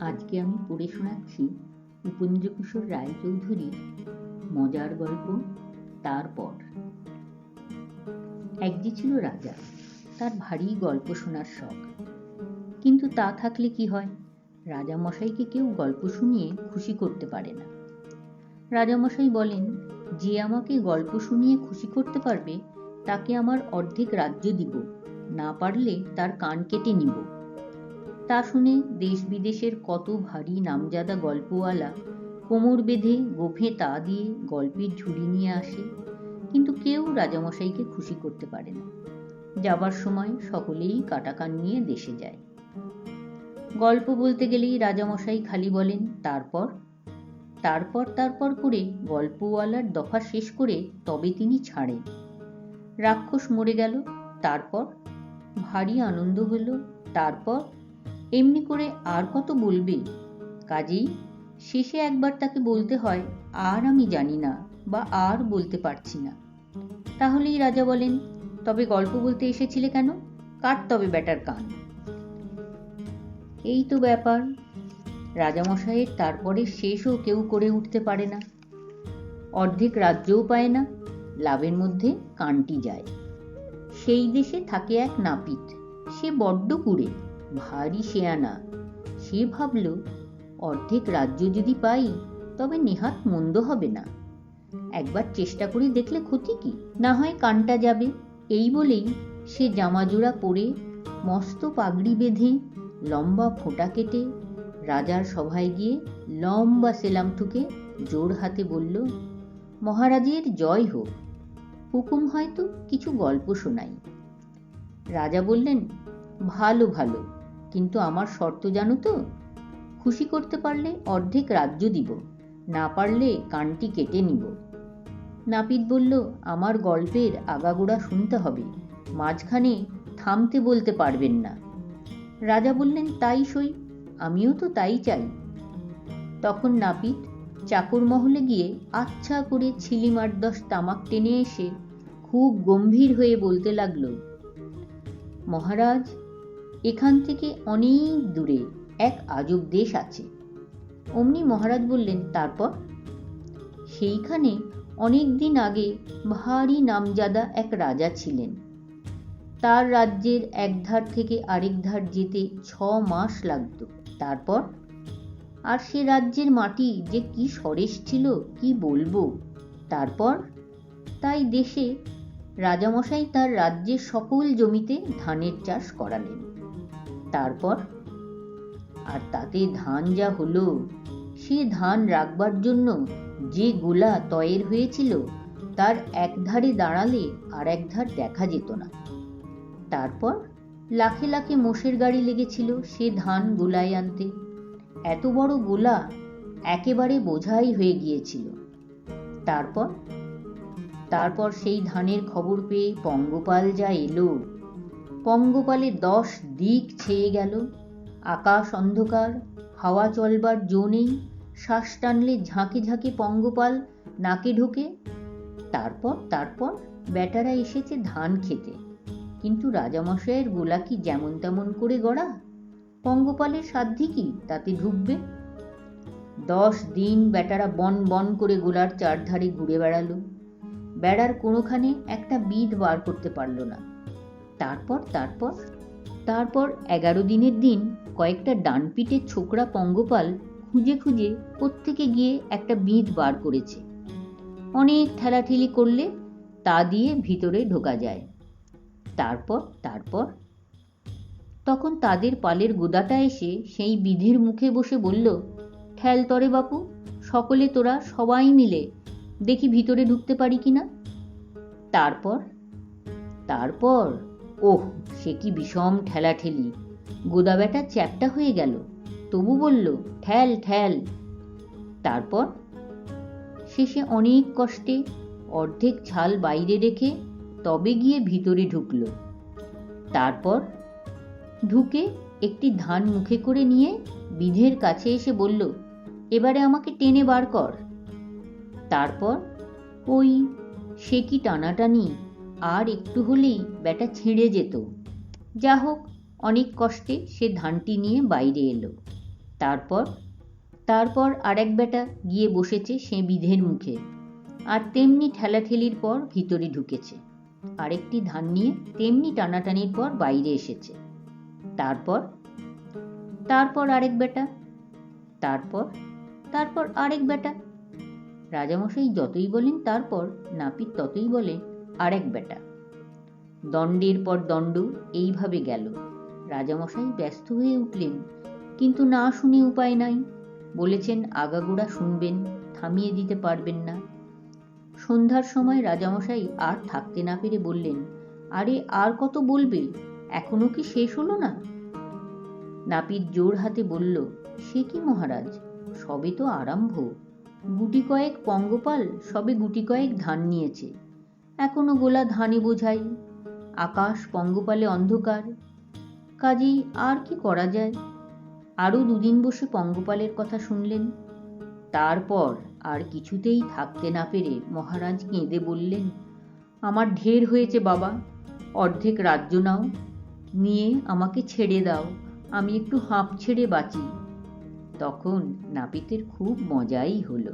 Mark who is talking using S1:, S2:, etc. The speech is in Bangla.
S1: আজকে আমি পড়ে শোনাচ্ছি উপেন্দ্রকিশোর রায়চৌধুরীর মজার গল্প তারপর এক ছিল রাজা, তার ভারী গল্প শোনার শখ। কিন্তু তা থাকলে কি হয়? রাজামশাইকে কেউ গল্প শুনিয়ে খুশি করতে পারে না। রাজামশাই বলেন, যে আমাকে গল্প শুনিয়ে খুশি করতে পারবে, তাকে আমার অর্ধেক রাজ্য দিব। না পারলে তার কান কেটে নিব। তা শুনে দেশ বিদেশের কত ভারী নামজাদা গল্পওয়ালা কোমর বেঁধে গোফে তা দিয়ে গল্পের ঝুড়ি নিয়ে আসে, কিন্তু কেউ রাজামশাইকে খুশি করতে পারে না। যাবার সময় সকলেই কাটাকান নিয়ে দেশে যায়। গল্প বলতে গেলেই রাজামশাই খালি বলেন, তারপর? তারপর তারপর করে গল্পওয়ালার দফা শেষ করে তবে তিনি ছাড়েন। রাক্ষস মরে গেল, তারপর? ভারী আনন্দ হলো, তারপর এমনি করে আর কত বলবে? কাজেই শেষে একবার তাকে বলতে হয়, আর আমি জানি না বা আর বলতে পারছি না। তাহলেই রাজা বলেন, তবে গল্প বলতে এসেছিলে কেন? কাট তবে ব্যাটার কান? এই তো ব্যাপার। রাজামশাইয়ের তারপরে শেষও কেউ করে উঠতে পারে না। অর্ধেক রাজ্যও পায় না, লাভের মধ্যে কানটি যায়। সেই দেশে থাকে এক নাপিত, সে বড্ড কুড়ে। ভারী শেয়ানা। সে ভাবল, অর্ধেক রাজ্য যদি পাই, তবে নেহাত মন্দ হবে না। একবার চেষ্টা করে দেখলে ক্ষতি কি? না হয় কানটা যাবে। এই বলেই সে জামাজোড়া পরে মস্ত পাগড়ি বেঁধে লম্বা ফোঁটা কেটে রাজার সভায় গিয়ে লম্বা সেলাম ঠুকে জোর হাতে বলল, মহারাজের জয় হোক। হুকুম হয়তো কিছু গল্প শোনাই। রাজা বললেন, ভালো ভালো। কিন্তু আমার শর্ত জানো তো? খুশি করতে পারলে অর্ধেক রাজ্য দিব, না পারলে কানটি কেটে নিব। নাপিত বলল, আমার গল্পের আগাগোড়া শুনতে হবে, মাঝখানে থামতে বলতে পারবেন না। রাজা বললেন, তাই সই, আমিও তো তাই চাই। তখন নাপিত চাকর মহলে গিয়ে আচ্ছা করে ছিলিমার দশ তামাক টেনে এসে খুব গম্ভীর হয়ে বলতে লাগল, মহারাজ এখান থেকে অনেক দূরে এক আজব দেশ আছে। অমনি মহারাজ বললেন, তারপর? সেইখানে অনেক দিন আগে ভারী নামজাদা এক রাজা ছিলেন। তার রাজ্যের এক ধার থেকে আরেক ধার যেতে ছ মাস লাগতো। তারপর? আর সে রাজ্যের মাটি যে কি সরেস ছিল, কি বলব? তারপর? তাই দেশে রাজামশাই তার রাজ্যের সকল জমিতে ধানের চাষ করালেন। তারপর, আর তাতে ধান যা হলো, সে ধান রাখবার জন্য যে গোলা তয়ের হয়েছিল, তার এক ধারে দাঁড়ালে আর এক ধার দেখা যেত না। তারপর লাখে লাখে মোষের গাড়ি লেগেছিল সে ধান গোলায় আনতে। এত বড় গোলা একেবারে বোঝাই হয়ে গিয়েছিল। তারপর তারপর সেই ধানের খবর পেয়ে পঙ্গপাল যা এলো পঙ্গপালে দশ দিক ছেয়ে গেল। আকাশ অন্ধকার, হাওয়া চলবার জো নেই। শ্বাস টানলে ঝাঁকে ঝাঁকে পঙ্গপাল নাকে ঢোকে। তারপর তারপর বেটারা এসেছে ধান খেতে। কিন্তু রাজামশাইয়ের গোলা কি যেমন তেমন করে গড়া। পঙ্গপালের সাধ্যি কি তাতে ঢুকবে? দশ দিন বেটারা বন বন করে গোলার চারধারে ঘুরে বেড়ালো। বেড়ার কোনোখানে একটা বিধ বার করতে পারল না। তারপর তারপর তারপর এগারো দিনের দিন কয়েকটা ডানপিটের ছোকরা পঙ্গপাল খুঁজে খুঁজে প্রত্যেকে গিয়ে একটা বিঁধ বার করেছে। অনেক ঠেলাঠেলি করলে তা দিয়ে ভিতরে ঢোকা যায়। তারপর তারপর, তখন তাদের পালের গোদাটা এসে সেই বিধির মুখে বসে বলল, ঠেল তরে বাপু, সকলে তোরা সবাই মিলে দেখি ভিতরে ঢুকতে পারি কিনা? তারপর তারপর ওহ, সে কি বিষম ঠেলাঠেলি। গোদা বেটা চ্যাপটা হয়ে গেল। তবু বলল, ঠেল ঠেল। তারপর? শেষে অনেক কষ্টে অর্ধেক ছাল বাইরে রেখে তবে গিয়ে ভিতরে ঢুকল। তারপর? ঢুকে একটি ধান মুখে করে নিয়ে বিধের কাছে এসে বলল, এবারে আমাকে টেনে বার কর। তারপর? ওই, সে কি টানাটানি? আর একটু হলেই ব্যাটা ছিঁড়ে যেত। যা হোক, অনেক কষ্টে সে ধানটি নিয়ে বাইরে এলো। তারপর তারপর আরেক বেটা গিয়ে বসেছে সে বিধের মুখে। আর তেমনি ঠেলাঠেলির পর ভিতরে ঢুকেছে। আরেকটি ধান নিয়ে তেমনি টানাটানির পর বাইরে এসেছে। তারপর তারপর আরেক বেটা তারপর তারপর আরেক বেটা রাজামশাই যতই বলেন তারপর, নাপিত ততই বলে আরেক বেটা। দণ্ডের পর দণ্ড এইভাবে গেল। রাজামশাই ব্যস্ত হয়ে উঠলেন, কিন্তু না শুনে উপায় নাই। বলেছেন, আগাগোড়া শুনবেন, থামিয়ে দিতে পারবেন না। সন্ধ্যার সময় রাজামশাই আর থাকতে না পেরে বললেন, আরে, আর কত বলবে? এখনও কি শেষ হলো না? নাপিত জোর হাতে বলল, সে কি মহারাজ? সবে তো আরম্ভ। গুটি কয়েক পঙ্গপাল, সবে গুটি কয়েক ধান নিয়েছে। এখনও গোলা ধানে বোঝাই। আকাশ পঙ্গপালে অন্ধকার। কাজেই আর কি করা যায়? আরও দুদিন বসে পঙ্গপালের কথা শুনলেন। তারপর আর কিছুতেই থাকতে না পেরে মহারাজ কেঁদে বললেন, আমার ঢের হয়েছে বাবা, অর্ধেক রাজ্য নাও। নিয়ে আমাকে ছেড়ে দাও, আমি একটু হাঁপ ছেড়ে বাঁচি। তখন নাপিতের খুব মজাই হলো।